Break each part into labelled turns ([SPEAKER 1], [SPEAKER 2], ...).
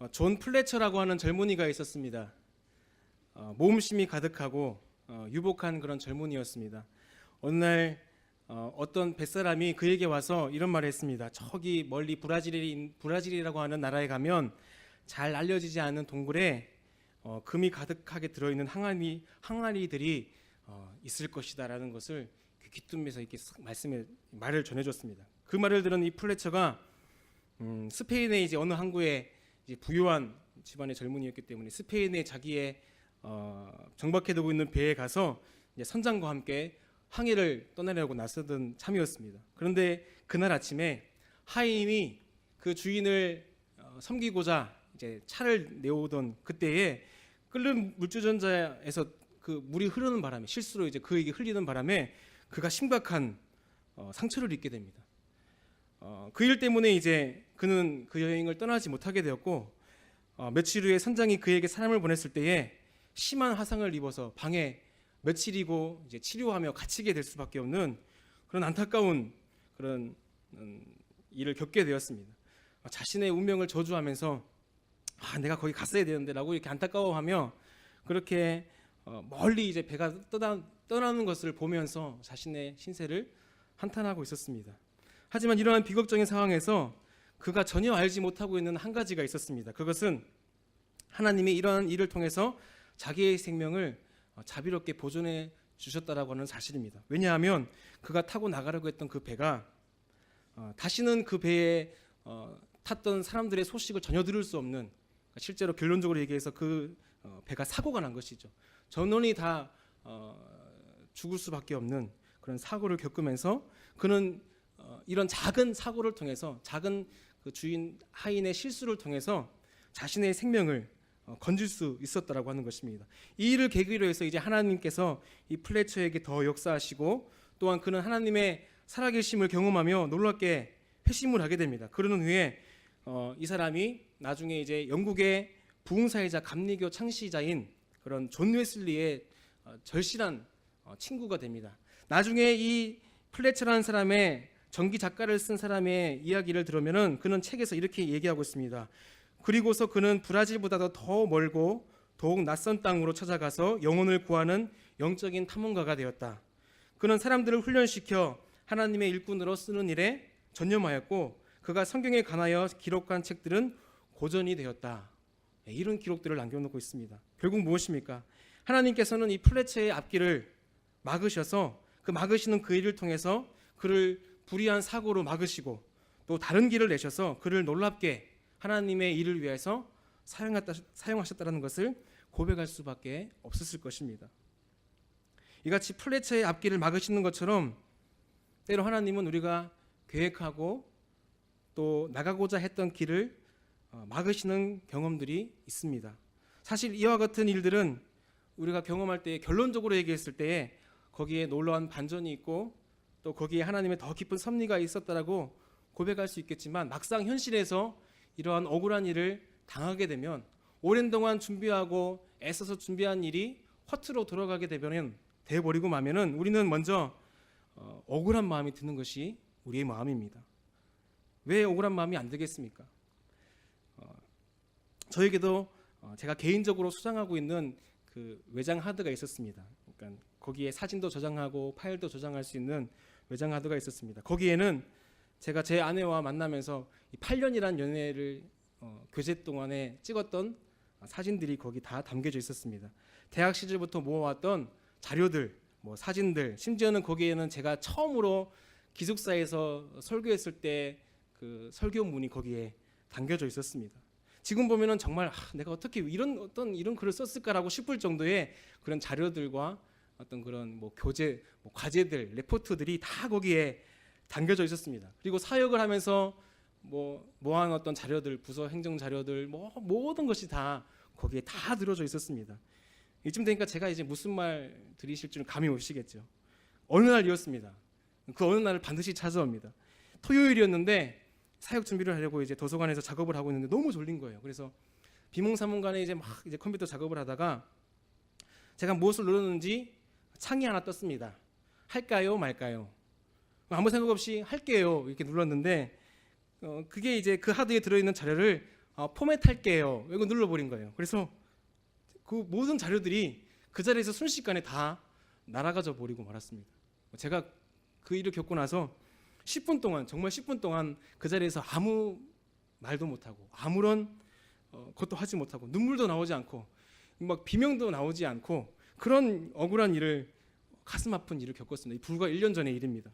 [SPEAKER 1] 어, 존 플래처라고 하는 젊은이가 있었습니다. 어, 모험심이 가득하고 어, 유복한 그런 젊은이였습니다. 어느 날 어, 어떤 뱃사람이 그에게 와서 이런 말을 했습니다. 저기 멀리 브라질이, 브라질이라고 하는 나라에 가면 잘 알려지지 않은 동굴에 어, 금이 가득하게 들어있는 항아리, 항아리들이 어, 있을 것이다라는 것을 그 귀뚱에서 이렇게 싹 말씀을 말을 전해줬습니다. 그 말을 들은 이 플래처가 음, 스페인의 이제 어느 항구에 부유한 집안의 젊은이였기 때문에 스페인의 자기의 어, 정박해두고 있는 배에 가서 선장과 함께 항해를 떠나려고 나서던 참이었습니다. 그런데 그날 아침에 하인이 그 주인을 어, 섬기고자 이제 차를 내오던 그때에 끓는 물주전자에서 그 물이 흐르는 바람에 실수로 이제 그에게 흘리는 바람에 그가 심각한 어, 상처를 입게 됩니다. 어, 그일 때문에 이제 그는 그 여행을 떠나지 못하게 되었고 어, 며칠 후에 선장이 그에게 사람을 보냈을 때에 심한 화상을 입어서 방에 며칠이고 이제 치료하며 갇히게 될 수밖에 없는 그런 안타까운 그런 음, 일을 겪게 되었습니다. 어, 자신의 운명을 저주하면서 아 내가 거기 갔어야 되는데라고 이렇게 안타까워하며 그렇게 어, 멀리 이제 배가 떠나, 떠나는 것을 보면서 자신의 신세를 한탄하고 있었습니다. 하지만 이러한 비극적인 상황에서 그가 전혀 알지 못하고 있는 한 가지가 있었습니다. 그것은 하나님이 이러한 일을 통해서 자기의 생명을 어, 자비롭게 보존해 주셨다라고 하는 사실입니다. 왜냐하면 그가 타고 나가려고 했던 그 배가 어, 다시는 그 배에 어, 탔던 사람들의 소식을 전혀 들을 수 없는 그러니까 실제로 결론적으로 얘기해서 그 어, 배가 사고가 난 것이죠. 전원이 다 어, 죽을 수밖에 없는 그런 사고를 겪으면서 그는 어, 이런 작은 사고를 통해서 작은 그 주인 하인의 실수를 통해서 자신의 생명을 어, 건질 수 있었다라고 하는 것입니다. 이 일을 계기로 해서 이제 하나님께서 이 플래처에게 더 역사하시고 또한 그는 하나님의 살아계심을 경험하며 놀랍게 회심을 하게 됩니다. 그러는 후에 어, 이 사람이 나중에 이제 영국의 부흥사이자 감리교 창시자인 그런 존 웨슬리의 어, 절실한 어, 친구가 됩니다. 나중에 이 플래처라는 사람의 전기 작가를 쓴 사람의 이야기를 들으면은 그는 책에서 이렇게 얘기하고 있습니다. 그리고서 그는 브라질보다도 더 멀고 더욱 낯선 땅으로 찾아가서 영혼을 구하는 영적인 탐험가가 되었다. 그는 사람들을 훈련시켜 하나님의 일꾼으로 쓰는 일에 전념하였고 그가 성경에 관하여 기록한 책들은 고전이 되었다. 네, 이런 기록들을 남겨놓고 있습니다. 결국 무엇입니까? 하나님께서는 이 플래처의 앞길을 막으셔서 그 막으시는 그 일을 통해서 그를 불의한 사고로 막으시고 또 다른 길을 내셔서 그를 놀랍게 하나님의 일을 위해서 사용하셨다는 것을 고백할 수밖에 없었을 것입니다. 이같이 플래처의 앞길을 막으시는 것처럼 때로 하나님은 우리가 계획하고 또 나가고자 했던 길을 어, 막으시는 경험들이 있습니다. 사실 이와 같은 일들은 우리가 경험할 때 결론적으로 얘기했을 때에 거기에 놀라운 반전이 있고 또 거기에 하나님의 더 깊은 섭리가 있었다라고 고백할 수 있겠지만 막상 현실에서 이러한 억울한 일을 당하게 되면 오랜 동안 준비하고 애써서 준비한 일이 허투루 돌아가게 되면은 돼버리고 마면은 우리는 먼저 어, 억울한 마음이 드는 것이 우리의 마음입니다. 왜 억울한 마음이 안 들겠습니까? 어, 저에게도 어, 제가 개인적으로 수장하고 있는 그 외장 하드가 있었습니다. 그러니까 거기에 사진도 저장하고 파일도 저장할 수 있는 외장 하드가 있었습니다. 거기에는 제가 제 아내와 만나면서 이 8년이란 연애를 어, 교제 동안에 찍었던 사진들이 거기 다 담겨져 있었습니다. 대학 시절부터 모아왔던 자료들, 뭐 사진들, 심지어는 거기에는 제가 처음으로 기숙사에서 설교했을 때 그 설교문이 거기에 담겨져 있었습니다. 지금 보면은 정말 아, 내가 어떻게 이런 어떤 이런 글을 썼을까라고 싶을 정도의 그런 자료들과 어떤 그런 뭐 교재, 뭐 과제들, 레포트들이 다 거기에 담겨져 있었습니다. 그리고 사역을 하면서 뭐 모아놓은 어떤 자료들, 부서 행정 자료들, 뭐 모든 것이 다 거기에 다 들어져 있었습니다. 이쯤 되니까 제가 이제 무슨 말 들으실 줄 감이 오시겠죠. 어느 날이었습니다. 그 어느 날을 반드시 찾아옵니다. 토요일이었는데 사역 준비를 하려고 이제 도서관에서 작업을 하고 있는데 너무 졸린 거예요. 그래서 비몽사몽간에 이제 막 이제 컴퓨터 작업을 하다가 제가 무엇을 눌렀는지 창이 하나 떴습니다. 할까요, 말까요? 아무 생각 없이 할게요 이렇게 눌렀는데 어, 그게 이제 그 하드에 들어있는 자료를 어, 포맷할게요. 이거 눌러버린 거예요. 그래서 그 모든 자료들이 그 자리에서 순식간에 다 날아가져 버리고 말았습니다. 제가 그 일을 겪고 나서 10분 동안 정말 10분 동안 그 자리에서 아무 말도 못하고 아무런 어, 것도 하지 못하고 눈물도 나오지 않고 막 비명도 나오지 않고 그런 억울한 일을 가슴 아픈 일을 겪었습니다. 불과 1년 전의 일입니다.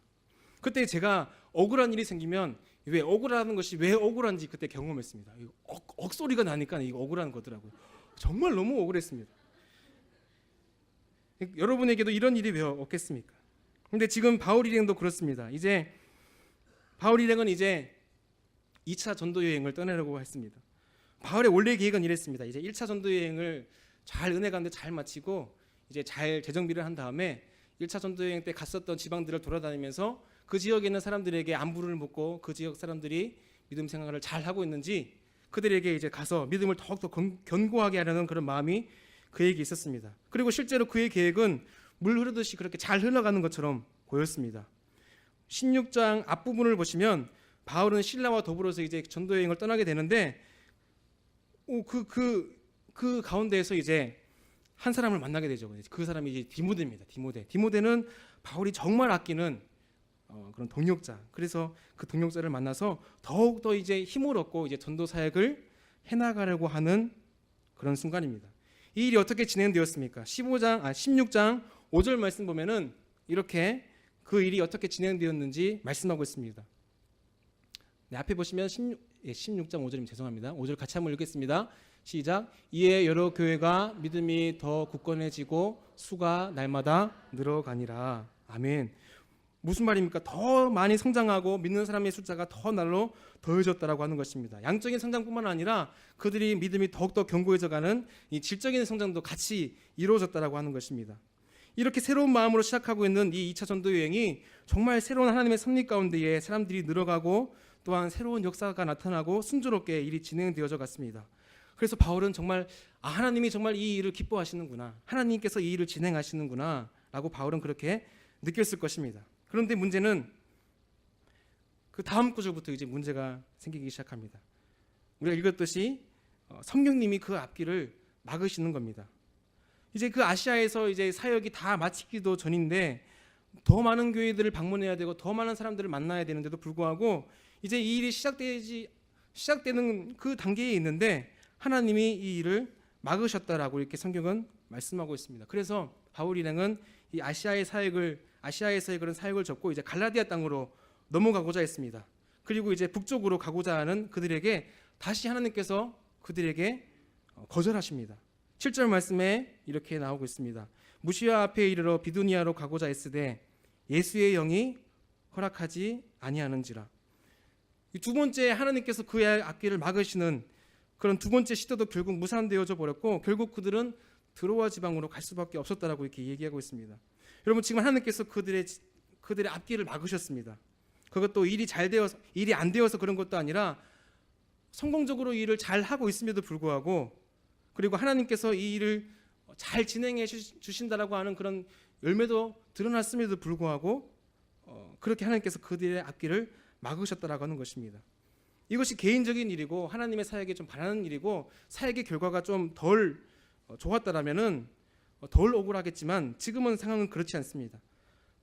[SPEAKER 1] 그때 제가 억울한 일이 생기면 왜 억울하는 것이 왜 억울한지 그때 경험했습니다. 억, 억소리가 나니까 이거 억울한 거더라고요. 정말 너무 억울했습니다. 여러분에게도 이런 일이 왜 없겠습니까? 근데 지금 바울 일행도 그렇습니다. 이제 바울 일행은 이제 2차 전도 여행을 떠나려고 했습니다. 바울의 원래 계획은 이랬습니다. 이제 1차 전도 여행을 잘 은혜 가운데 잘 마치고 이제 잘 재정비를 한 다음에 1차 전도 여행 때 갔었던 지방들을 돌아다니면서 그 지역에 있는 사람들에게 안부를 묻고 그 지역 사람들이 믿음 생활을 잘 하고 있는지 그들에게 이제 가서 믿음을 더욱더 건- 견고하게 하려는 그런 마음이 그에게 있었습니다. 그리고 실제로 그의 계획은 물 흐르듯이 그렇게 잘 흘러가는 것처럼 보였습니다. 16장 앞부분을 보시면 바울은 신라와 더불어서 이제 전도 여행을 떠나게 되는데 그그 그, 그 가운데에서 이제 한 사람을 만나게 되죠. 그 사람이 이제 디모데입니다. 디모데. 디모데는 바울이 정말 아끼는 어, 그런 동역자. 그래서 그 동역자를 만나서 더욱 더 이제 힘을 얻고 이제 전도 사역을 해나가려고 하는 그런 순간입니다. 이 일이 어떻게 진행되었습니까? 15장 아 16장 5절 말씀 보면은 이렇게 그 일이 어떻게 진행되었는지 말씀하고 있습니다. 네, 앞에 보시면 16, 예, 16장 5절입니다. 죄송합니다. 5절 같이 한번 읽겠습니다. 시작. 이에 여러 교회가 믿음이 더 굳건해지고 수가 날마다 늘어가니라. 아멘. 무슨 말입니까? 더 많이 성장하고 믿는 사람의 숫자가 더 날로 더해졌다라고 하는 것입니다. 양적인 성장뿐만 아니라 그들이 믿음이 더욱더 견고해져가는 이 질적인 성장도 같이 이루어졌다라고 하는 것입니다. 이렇게 새로운 마음으로 시작하고 있는 이 2차 전도 여행이 정말 새로운 하나님의 섭리 가운데에 사람들이 늘어가고 또한 새로운 역사가 나타나고 순조롭게 일이 진행되어져 갔습니다. 그래서 바울은 정말 아 하나님이 정말 이 일을 기뻐하시는구나. 하나님께서 이 일을 진행하시는구나라고 바울은 그렇게 느꼈을 것입니다. 그런데 문제는 그 다음 구절부터 이제 문제가 생기기 시작합니다. 우리가 읽었듯이 어, 성령님이 그 앞길을 막으시는 겁니다. 이제 그 아시아에서 이제 사역이 다 마치기도 전인데 더 많은 교회들을 방문해야 되고 더 많은 사람들을 만나야 되는데도 불구하고 이제 이 일이 시작되지 시작되는 그 단계에 있는데 하나님이 이 일을 막으셨다라고 이렇게 성경은 말씀하고 있습니다. 그래서 바울 일행은 이 아시아의 사역을 아시아에서의 그런 사역을 접고 이제 갈라디아 땅으로 넘어가고자 했습니다. 그리고 이제 북쪽으로 가고자 하는 그들에게 다시 하나님께서 그들에게 어, 거절하십니다. 7절 말씀에 이렇게 나오고 있습니다. 무시아 앞에 이르러 비두니아로 가고자 했으되 예수의 영이 허락하지 아니하는지라. 이두 번째 하나님께서 그의 앞길을 막으시는 그런 두 번째 시도도 결국 무산되어져 버렸고 결국 그들은 드로아 지방으로 갈 수밖에 없었다라고 이렇게 얘기하고 있습니다. 여러분 지금 하나님께서 그들의 그들의 앞길을 막으셨습니다. 그것도 일이 잘 되어서 일이 안 되어서 그런 것도 아니라 성공적으로 이 일을 잘 하고 있음에도 불구하고 그리고 하나님께서 이 일을 잘 진행해 주- 주신다라고 하는 그런 열매도 드러났음에도 불구하고 어, 그렇게 하나님께서 그들의 앞길을 막으셨다라고 하는 것입니다. 이것이 개인적인 일이고 하나님의 사역에 좀 바라는 일이고 사역의 결과가 좀 덜 좋았다라면은 어, 덜 억울하겠지만 지금은 상황은 그렇지 않습니다.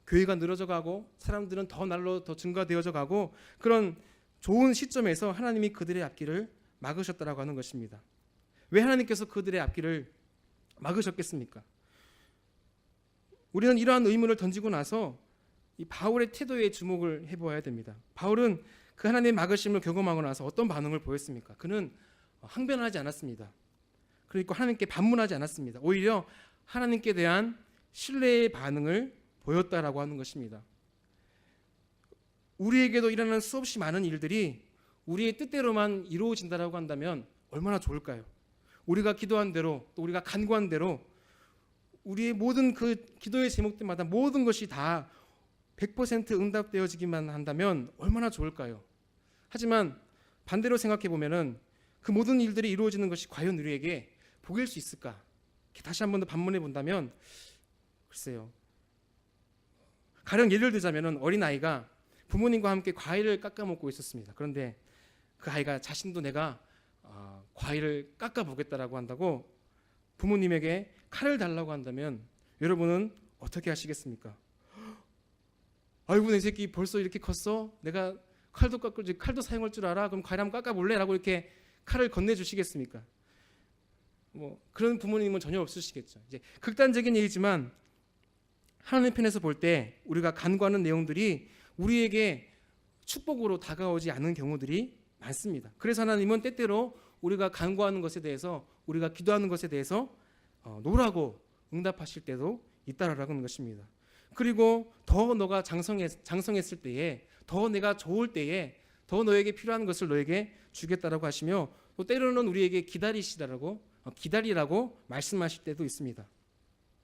[SPEAKER 1] 교회가 늘어져 가고 사람들은 더 날로 더 증가되어져 가고 그런 좋은 시점에서 하나님이 그들의 앞길을 막으셨다라고 하는 것입니다. 왜 하나님께서 그들의 앞길을 막으셨겠습니까? 우리는 이러한 의문을 던지고 나서 이 바울의 태도에 주목을 해보아야 됩니다. 바울은 그 하나님의 막으심을 경험하고 나서 어떤 반응을 보였습니까? 그는 항변하지 않았습니다. 그리고 하나님께 반문하지 않았습니다. 오히려 하나님께 대한 신뢰의 반응을 보였다라고 하는 것입니다. 우리에게도 일어나는 수없이 많은 일들이 우리의 뜻대로만 이루어진다라고 한다면 얼마나 좋을까요? 우리가 기도한 대로 또 우리가 간구한 대로 우리의 모든 그 기도의 제목들마다 모든 것이 다 100% 응답되어지기만 한다면 얼마나 좋을까요? 하지만 반대로 생각해 보면은 그 모든 일들이 이루어지는 것이 과연 우리에게 복일 수 있을까? 다시 한 번 더 반문해 본다면 글쎄요. 가령 예를 들자면은 어린 아이가 부모님과 함께 과일을 깎아 먹고 있었습니다. 그런데 그 아이가 자신도 내가 아, 과일을 깎아 보겠다라고 한다고 부모님에게 칼을 달라고 한다면 여러분은 어떻게 하시겠습니까? 아이고 내 새끼 벌써 이렇게 컸어? 내가 칼도 깎을 줄 칼도 사용할 줄 알아? 그럼 과일 한번 깎아볼래?라고 이렇게 칼을 건네주시겠습니까? 뭐 그런 부모님은 전혀 없으시겠죠. 이제 극단적인 얘기지만 하나님 편에서 볼 때 우리가 간구하는 내용들이 우리에게 축복으로 다가오지 않는 경우들이 많습니다. 그래서 하나님은 때때로 우리가 간구하는 것에 대해서 우리가 기도하는 것에 대해서 어, 노라고 응답하실 때도 있다라고 하는 것입니다. 그리고 더 너가 장성했, 장성했을 때에 더 내가 좋을 때에 더 너에게 필요한 것을 너에게 주겠다라고 하시며 또 때로는 우리에게 기다리시다라고 어, 기다리라고 말씀하실 때도 있습니다.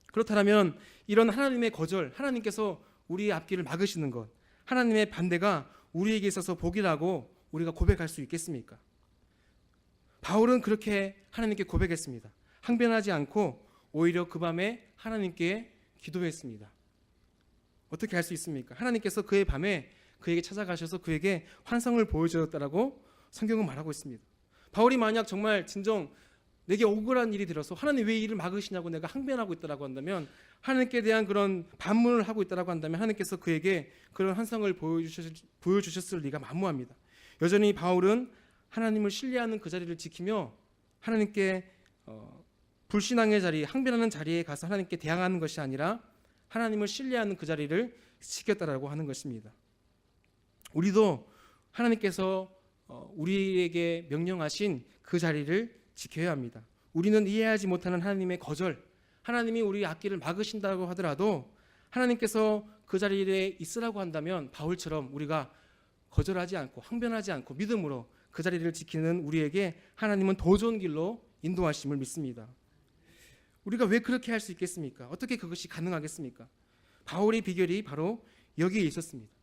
[SPEAKER 1] 그렇다면 이런 하나님의 거절, 하나님께서 우리의 앞길을 막으시는 것, 하나님의 반대가 우리에게 있어서 복이라고 우리가 고백할 수 있겠습니까? 바울은 그렇게 하나님께 고백했습니다. 항변하지 않고 오히려 그 밤에 하나님께 기도했습니다. 어떻게 할 수 있습니까? 하나님께서 그의 밤에 그에게 찾아가셔서 그에게 환상을 보여주었다라고 성경은 말하고 있습니다. 바울이 만약 정말 진정 내게 억울한 일이 들어서 하나님 왜 이를 막으시냐고 내가 항변하고 있다라고 한다면 하나님께 대한 그런 반문을 하고 있다라고 한다면 하나님께서 그에게 그런 환상을 보여주셨을, 보여주셨을 리가 만무합니다. 여전히 바울은 하나님을 신뢰하는 그 자리를 지키며 하나님께 어, 불신앙의 자리, 항변하는 자리에 가서 하나님께 대항하는 것이 아니라 하나님을 신뢰하는 그 자리를 지켰다라고 하는 것입니다. 우리도 하나님께서 어, 우리에게 명령하신 그 자리를 지켜야 합니다. 우리는 이해하지 못하는 하나님의 거절, 하나님이 우리 앞길을 막으신다고 하더라도 하나님께서 그 자리에 있으라고 한다면 바울처럼 우리가 거절하지 않고 항변하지 않고 믿음으로 그 자리를 지키는 우리에게 하나님은 더 좋은 길로 인도하심을 믿습니다. 우리가 왜 그렇게 할 수 있겠습니까? 어떻게 그것이 가능하겠습니까? 바울의 비결이 바로 여기에 있었습니다.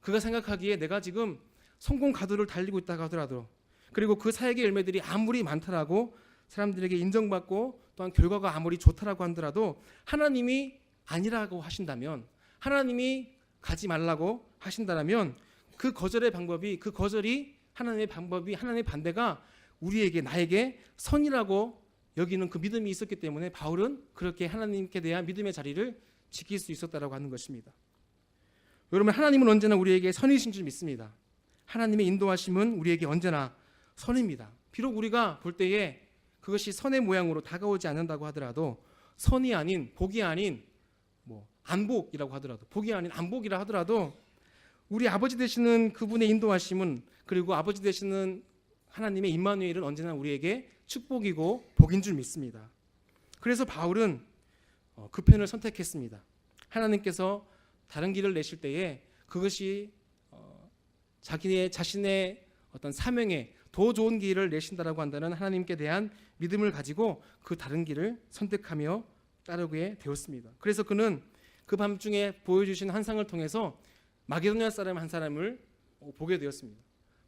[SPEAKER 1] 그가 생각하기에 내가 지금 성공 가도를 달리고 있다고 하더라도 그리고 그 사역의 열매들이 아무리 많더라고 사람들에게 인정받고 또한 결과가 아무리 좋다라고 하더라도 하나님이 아니라고 하신다면 하나님이 가지 말라고 하신다면 그 거절의 방법이 그 거절이 하나님의 방법이 하나님의 반대가 우리에게 나에게 선이라고 여기는 그 믿음이 있었기 때문에 바울은 그렇게 하나님께 대한 믿음의 자리를 지킬 수 있었다라고 하는 것입니다. 여러분 하나님은 언제나 우리에게 선이신 줄 믿습니다. 하나님의 인도하심은 우리에게 언제나 선입니다. 비록 우리가 볼 때에 그것이 선의 모양으로 다가오지 않는다고 하더라도 선이 아닌 복이 아닌 뭐 안복이라고 하더라도 복이 아닌 안복이라 하더라도 우리 아버지 되시는 그분의 인도하심은 그리고 아버지 되시는 하나님의 임마누엘은 언제나 우리에게 축복이고 복인 줄 믿습니다. 그래서 바울은 어, 그 편을 선택했습니다. 하나님께서 다른 길을 내실 때에 그것이 어, 자기의 자신의 어떤 사명에 더 좋은 길을 내신다라고 한다는 하나님께 대한 믿음을 가지고 그 다른 길을 선택하며 따르게 되었습니다. 그래서 그는 그 밤중에 보여주신 환상을 통해서 마게도냐 사람 한 사람을 보게 되었습니다.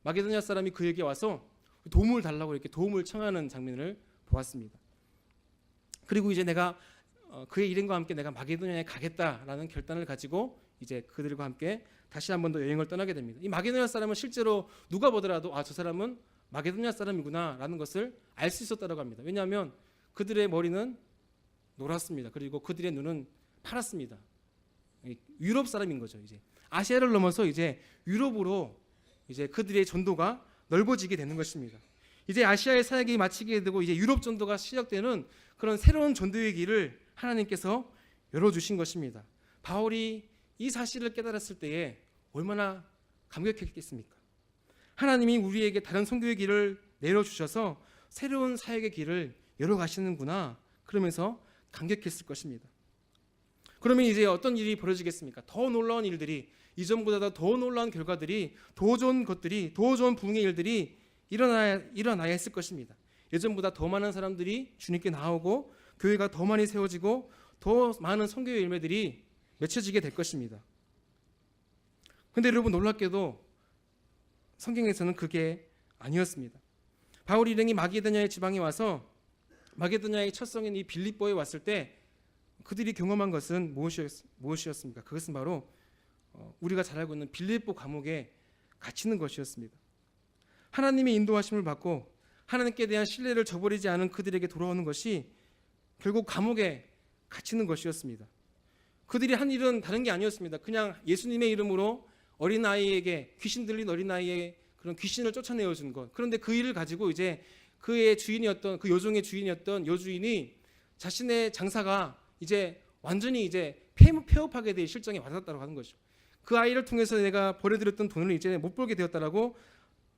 [SPEAKER 1] 마게도냐 사람이 그에게 와서 도움을 달라고 이렇게 도움을 청하는 장면을 보았습니다. 그리고 이제 내가 어, 그의 일행과 함께 내가 마게도냐에 가겠다라는 결단을 가지고 이제 그들과 함께 다시 한 번 더 여행을 떠나게 됩니다. 이 마게도냐 사람은 실제로 누가 보더라도 아 저 사람은 마게도냐 사람이구나라는 것을 알 수 있었다고 합니다. 왜냐하면 그들의 머리는 노랗습니다. 그리고 그들의 눈은 파랗습니다. 유럽 사람인 거죠. 이제 아시아를 넘어서 이제 유럽으로 이제 그들의 전도가 넓어지게 되는 것입니다. 이제 아시아의 사역이 마치게 되고 이제 유럽 전도가 시작되는 그런 새로운 전도의 길을 하나님께서 열어주신 것입니다. 바울이 이 사실을 깨달았을 때에 얼마나 감격했겠습니까? 하나님이 우리에게 다른 선교의 길을 내려주셔서 새로운 사역의 길을 열어가시는구나 그러면서 감격했을 것입니다. 그러면 이제 어떤 일이 벌어지겠습니까? 더 놀라운 일들이 이전보다 더 놀라운 결과들이 더 좋은 것들이 더 좋은 부흥의 일들이 일어나야 일어나야 했을 것입니다. 예전보다 더 많은 사람들이 주님께 나오고 교회가 더 많이 세워지고 더 많은 선교의 열매들이 맺혀지게 될 것입니다. 근데 여러분 놀랍게도 성경에서는 그게 아니었습니다. 바울 일행이 마게도냐의 지방에 와서 마게도냐의 첫 성인 이 빌립보에 왔을 때 그들이 경험한 것은 무엇이었, 습니까 그것은 바로 어, 우리가 잘 알고 있는 빌립보 감옥에 갇히는 것이었습니다. 하나님의 인도하심을 받고 하나님께 대한 신뢰를 저버리지 않은 그들에게 돌아오는 것이 결국 감옥에 갇히는 것이었습니다. 그들이 한 일은 다른 게 아니었습니다. 그냥 예수님의 이름으로 어린 아이에게 귀신 들린 어린 아이의 그런 귀신을 쫓아내어 준 것. 그런데 그 일을 가지고 이제 그의 주인이었던 그 요종의 주인이었던 여주인이 자신의 장사가 이제 완전히 이제 폐업, 폐업하게 될 실정에 와닿았다고 하는 거죠. 그 아이를 통해서 내가 벌어들였던 돈을 이제 못 벌게 되었다라고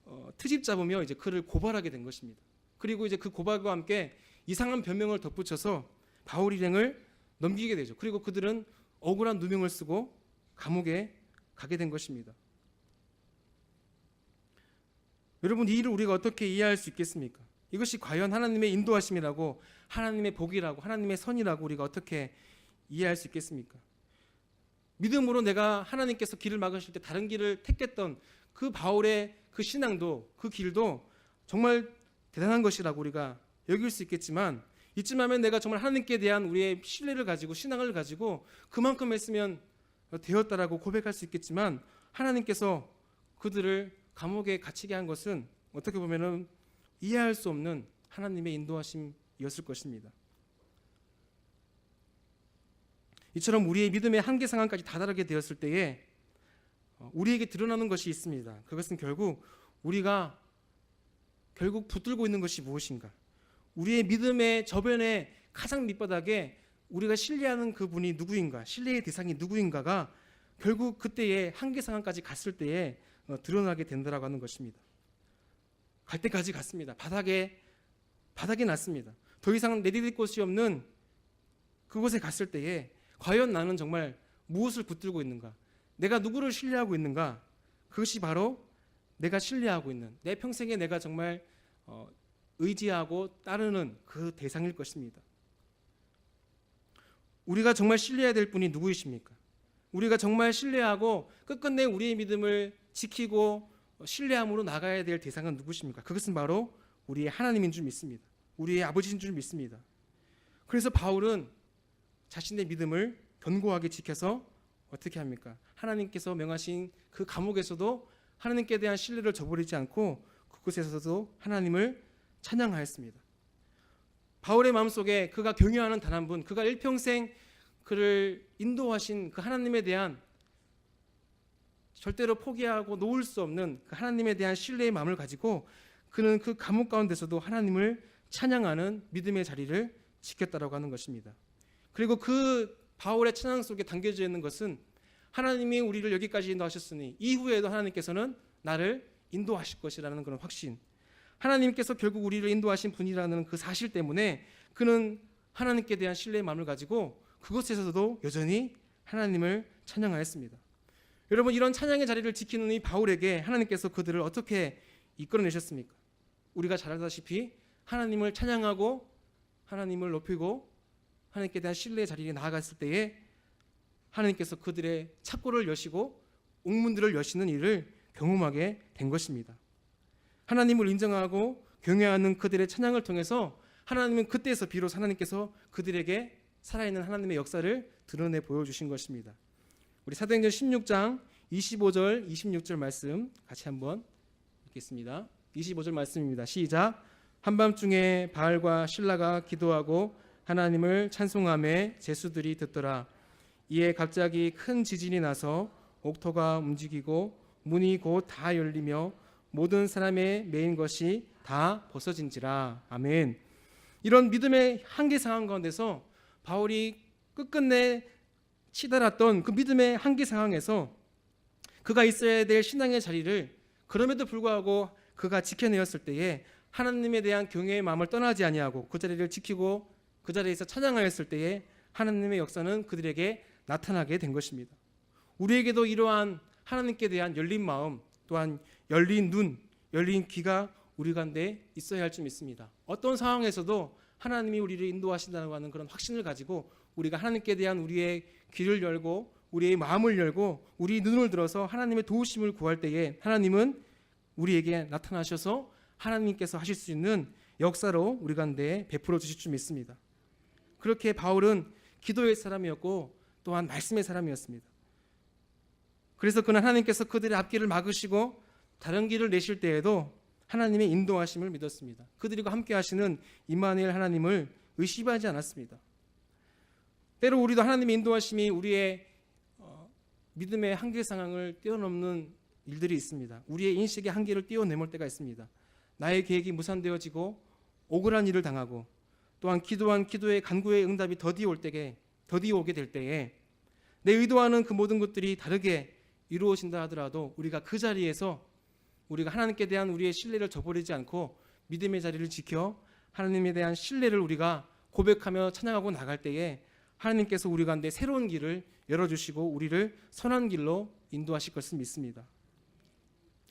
[SPEAKER 1] 어, 트집 잡으며 이제 그를 고발하게 된 것입니다. 그리고 이제 그 고발과 함께 이상한 변명을 덧붙여서 바울 일행을 넘기게 되죠. 그리고 그들은 억울한 누명을 쓰고 감옥에 가게 된 것입니다. 여러분 이 일을 우리가 어떻게 이해할 수 있겠습니까? 이것이 과연 하나님의 인도하심이라고 하나님의 복이라고 하나님의 선이라고 우리가 어떻게 이해할 수 있겠습니까? 믿음으로 내가 하나님께서 길을 막으실 때 다른 길을 택했던 그 바울의 그 신앙도 그 길도 정말 대단한 것이라고 우리가 여길 수 있겠지만 이쯤 하면 내가 정말 하나님께 대한 우리의 신뢰를 가지고 신앙을 가지고 그만큼 했으면 되었다라고 고백할 수 있겠지만 하나님께서 그들을 감옥에 갇히게 한 것은 어떻게 보면은 이해할 수 없는 하나님의 인도하심이었을 것입니다. 이처럼 우리의 믿음의 한계 상황까지 다다르게 되었을 때에 어, 우리에게 드러나는 것이 있습니다. 그것은 결국 우리가 결국 붙들고 있는 것이 무엇인가? 우리의 믿음의 저변의 가장 밑바닥에 우리가 신뢰하는 그분이 누구인가, 신뢰의 대상이 누구인가가 결국 그때의 한계 상황까지 갔을 때에 어, 드러나게 된다라고 하는 것입니다. 갈 때까지 갔습니다. 바닥에 바닥에 났습니다. 더 이상 내디딜 곳이 없는 그곳에 갔을 때에 과연 나는 정말 무엇을 붙들고 있는가? 내가 누구를 신뢰하고 있는가? 그것이 바로 내가 신뢰하고 있는 내 평생에 내가 정말 어, 의지하고 따르는 그 대상일 것입니다. 우리가 정말 신뢰해야 될 분이 누구이십니까? 우리가 정말 신뢰하고 끝끝내 우리의 믿음을 지키고 신뢰함으로 나가야 될 대상은 누구십니까? 그것은 바로 우리의 하나님인 줄 믿습니다. 우리의 아버지인 줄 믿습니다. 그래서 바울은 자신의 믿음을 견고하게 지켜서 어떻게 합니까? 하나님께서 명하신 그 감옥에서도 하나님께 대한 신뢰를 저버리지 않고 그곳에서도 하나님을 찬양하였습니다. 바울의 마음속에 그가 경외하는 단 한 분, 그가 일평생 그를 인도하신 그 하나님에 대한 절대로 포기하고 놓을 수 없는 그 하나님에 대한 신뢰의 마음을 가지고 그는 그 감옥 가운데서도 하나님을 찬양하는 믿음의 자리를 지켰다라고 하는 것입니다. 그리고 그 바울의 찬양 속에 담겨져 있는 것은 하나님이 우리를 여기까지 인도하셨으니 이후에도 하나님께서는 나를 인도하실 것이라는 그런 확신. 하나님께서 결국 우리를 인도하신 분이라는 그 사실 때문에 그는 하나님께 대한 신뢰의 마음을 가지고 그곳에서도 여전히 하나님을 찬양하였습니다. 여러분 이런 찬양의 자리를 지키는 이 바울에게 하나님께서 그들을 어떻게 이끌어내셨습니까? 우리가 잘 알다시피 하나님을 찬양하고 하나님을 높이고 하나님께 대한 신뢰의 자리에 나아갔을 때에 하나님께서 그들의 착고를 여시고 옥문들을 여시는 일을 경험하게 된 것입니다. 하나님을 인정하고 경외하는 그들의 찬양을 통해서 하나님은 그때에서 비로소 하나님께서 그들에게 살아있는 하나님의 역사를 드러내 보여주신 것입니다. 우리 사도행전 16장 25절 26절 말씀 같이 한번 읽겠습니다. 25절 말씀입니다. 시작. 한밤중에 바알과 신라가 기도하고 하나님을 찬송함에 제수들이 듣더라. 이에 갑자기 큰 지진이 나서 옥토가 움직이고 문이 곧 다 열리며 모든 사람의 메인 것이 다 벗어진지라. 아멘. 이런 믿음의 한계 상황 가운데서 바울이 끝끝내 치달았던 그 믿음의 한계 상황에서 그가 있어야 될 신앙의 자리를 그럼에도 불구하고 그가 지켜내었을 때에 하나님에 대한 경외의 마음을 떠나지 아니하고 그 자리를 지키고 그 자리에서 찬양하였을 때에 하나님의 역사는 그들에게 나타나게 된 것입니다. 우리에게도 이러한 하나님께 대한 열린 마음 또한 열린 눈, 열린 귀가 우리 가운데 있어야 할 줄 믿습니다. 어떤 상황에서도 하나님이 우리를 인도하신다고 하는 그런 확신을 가지고 우리가 하나님께 대한 우리의 귀를 열고 우리의 마음을 열고 우리 눈을 들어서 하나님의 도우심을 구할 때에 하나님은 우리에게 나타나셔서 하나님께서 하실 수 있는 역사로 우리 가운데 베풀어 주실 줄 믿습니다. 그렇게 바울은 기도의 사람이었고 또한 말씀의 사람이었습니다. 그래서 그는 하나님께서 그들의 앞길을 막으시고 다른 길을 내실 때에도 하나님의 인도하심을 믿었습니다. 그들과 함께 하시는 이마누엘 하나님을 의심하지 않았습니다. 때로 우리도 하나님의 인도하심이 우리의 어, 믿음의 한계 상황을 뛰어넘는 일들이 있습니다. 우리의 인식의 한계를 뛰어넘을 때가 있습니다. 나의 계획이 무산되어지고 억울한 일을 당하고 또한 기도한 기도의 간구의 응답이 더디 올 때에 더디 오게 될 때에 내 의도하는 그 모든 것들이 다르게 이루어진다 하더라도 우리가 그 자리에서 우리가 하나님께 대한 우리의 신뢰를 저버리지 않고 믿음의 자리를 지켜 하나님에 대한 신뢰를 우리가 고백하며 찬양하고 나갈 때에 하나님께서 우리 가운데 새로운 길을 열어주시고 우리를 선한 길로 인도하실 것을 믿습니다.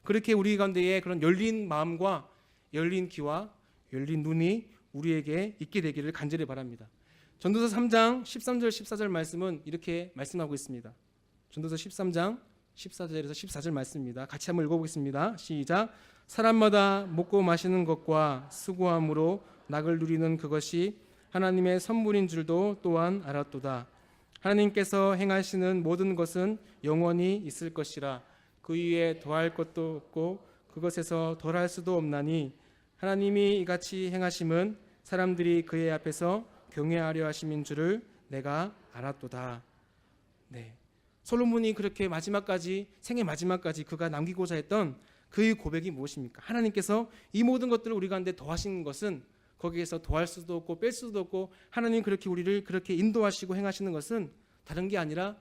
[SPEAKER 1] 그렇게 우리 가운데에 그런 열린 마음과 열린 귀와 열린 눈이 우리에게 있게 되기를 간절히 바랍니다. 전도서 3장 13절 14절 말씀은 이렇게 말씀하고 있습니다. 전도서 13장 14절에서 14절 말씀입니다. 같이 한번 읽어보겠습니다. 시작. 사람마다 먹고 마시는 것과 수고함으로 낙을 누리는 그것이 하나님의 선물인 줄도 또한 알았도다. 하나님께서 행하시는 모든 것은 영원히 있을 것이라 그 위에 더할 것도 없고 그것에서 덜할 수도 없나니 하나님이 이같이 행하심은 사람들이 그의 앞에서 경외하려 하심인 줄을 내가 알았도다. 네. 솔로몬이 그렇게 마지막까지 생애 마지막까지 그가 남기고자 했던 그의 고백이 무엇입니까? 하나님께서 이 모든 것들을 우리 가운데 더하신 것은 거기에서 더할 수도 없고 뺄 수도 없고 하나님 그렇게 우리를 그렇게 인도하시고 행하시는 것은 다른 게 아니라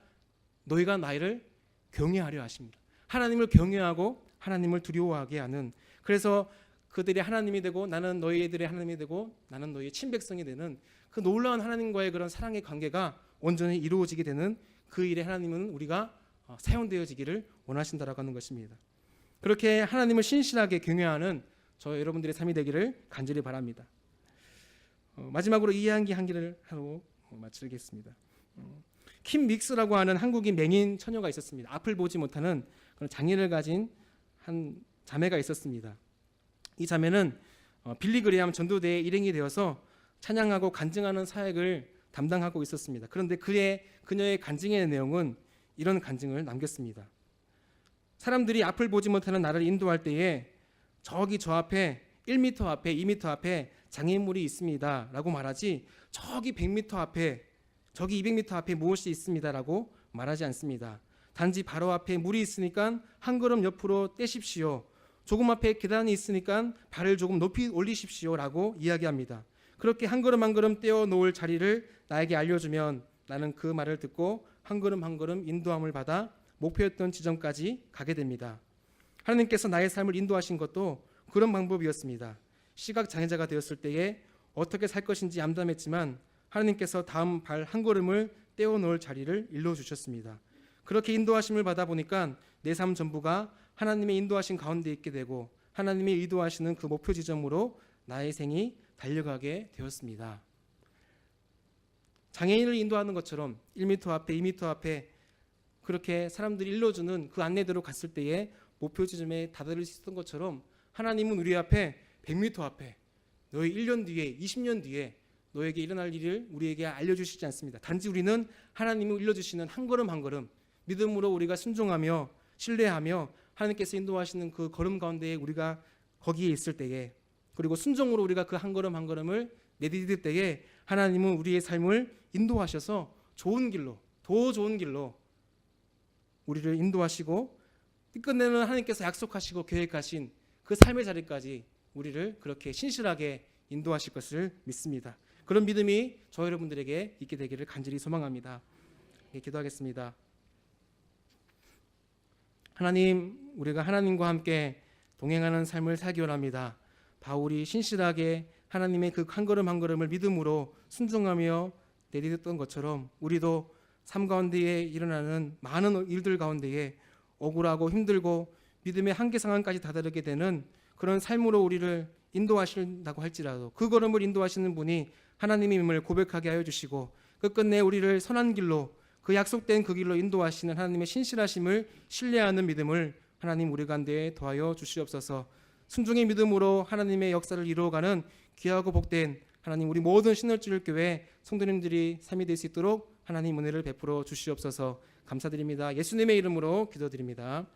[SPEAKER 1] 너희가 나이를 경외하려 하십니다. 하나님을 경외하고 하나님을 두려워하게 하는 그래서 그들이 하나님이 되고 나는 너희들의 하나님이 되고 나는 너희의 친백성이 되는 그 놀라운 하나님과의 그런 사랑의 관계가 온전히 이루어지게 되는 그 일에 하나님은 우리가 어, 사용되어지기를 원하신다라고 하는 것입니다. 그렇게 하나님을 신실하게 경외하는 저 여러분들의 삶이 되기를 간절히 바랍니다. 어, 마지막으로 이해한기 한기를 하고 어, 마치겠습니다. 어, 킴 믹스라고 하는 한국인 맹인 처녀가 있었습니다. 앞을 보지 못하는 그런 장애를 가진 한 자매가 있었습니다. 이 자매는 어, 빌리 그레암 전도대에 일행이 되어서 찬양하고 간증하는 사역을 담당하고 있었습니다. 그런데 그의 그녀의 간증의 내용은 이런 간증을 남겼습니다. 사람들이 앞을 보지 못하는 나를 인도할 때에 저기 저 앞에 1m 앞에 2m 앞에 장애물이 있습니다라고 말하지 저기 100m 앞에 저기 200m 앞에 무엇이 있습니다라고 말하지 않습니다. 단지 바로 앞에 물이 있으니까 한 걸음 옆으로 떼십시오. 조금 앞에 계단이 있으니까 발을 조금 높이 올리십시오라고 이야기합니다. 그렇게 한 걸음 한 걸음 떼어 놓을 자리를 나에게 알려주면 나는 그 말을 듣고 한 걸음 한 걸음 인도함을 받아 목표였던 지점까지 가게 됩니다. 하나님께서 나의 삶을 인도하신 것도 그런 방법이었습니다. 시각 장애자가 되었을 때에 어떻게 살 것인지 암담했지만 하나님께서 다음 발 한 걸음을 떼어 놓을 자리를 일러 주셨습니다. 그렇게 인도하심을 받아 보니까 내 삶 전부가 하나님의 인도하신 가운데 있게 되고 하나님이 의도하시는 그 목표 지점으로 나의 생이 달려가게 되었습니다. 장애인을 인도하는 것처럼 1m 앞에 2m 앞에 그렇게 사람들이 일러주는 그 안내대로 갔을 때에 목표 지점에 다다를 수 있었던 것처럼 하나님은 우리 앞에 100m 앞에 너희 1년 뒤에 20년 뒤에 너에게 일어날 일을 우리에게 알려주시지 않습니다. 단지 우리는 하나님이 일러주시는 한 걸음 한 걸음 믿음으로 우리가 순종하며 신뢰하며 하나님께서 인도하시는 그 걸음 가운데에 우리가 거기에 있을 때에 그리고 순종으로 우리가 그 한 걸음 한 걸음을 내디딜 때에 하나님은 우리의 삶을 인도하셔서 좋은 길로 더 좋은 길로 우리를 인도하시고 끝내는 하나님께서 약속하시고 계획하신 그 삶의 자리까지 우리를 그렇게 신실하게 인도하실 것을 믿습니다. 그런 믿음이 저 여러분들에게 있게 되기를 간절히 소망합니다. 예, 기도하겠습니다. 하나님, 우리가 하나님과 함께 동행하는 삶을 살기 원합니다. 바울이 신실하게 하나님의 그 한 걸음 한 걸음을 믿음으로 순종하며 내디뎠던 것처럼 우리도 삶 가운데에 일어나는 많은 일들 가운데에 억울하고 힘들고 믿음의 한계 상황까지 다다르게 되는 그런 삶으로 우리를 인도하신다고 할지라도 그 걸음을 인도하시는 분이 하나님임을 고백하게 하여 주시고 끝끝내 우리를 선한 길로 그 약속된 그 길로 인도하시는 하나님의 신실하심을 신뢰하는 믿음을 하나님 우리 가운데에 더하여 주시옵소서. 순종의 믿음으로 하나님의 역사를 이루어가는 귀하고 복된 하나님 우리 모든 신월주일 교회 성도님들이 삶이 될 수 있도록 하나님 은혜를 베풀어 주시옵소서. 감사드립니다. 예수님의 이름으로 기도드립니다.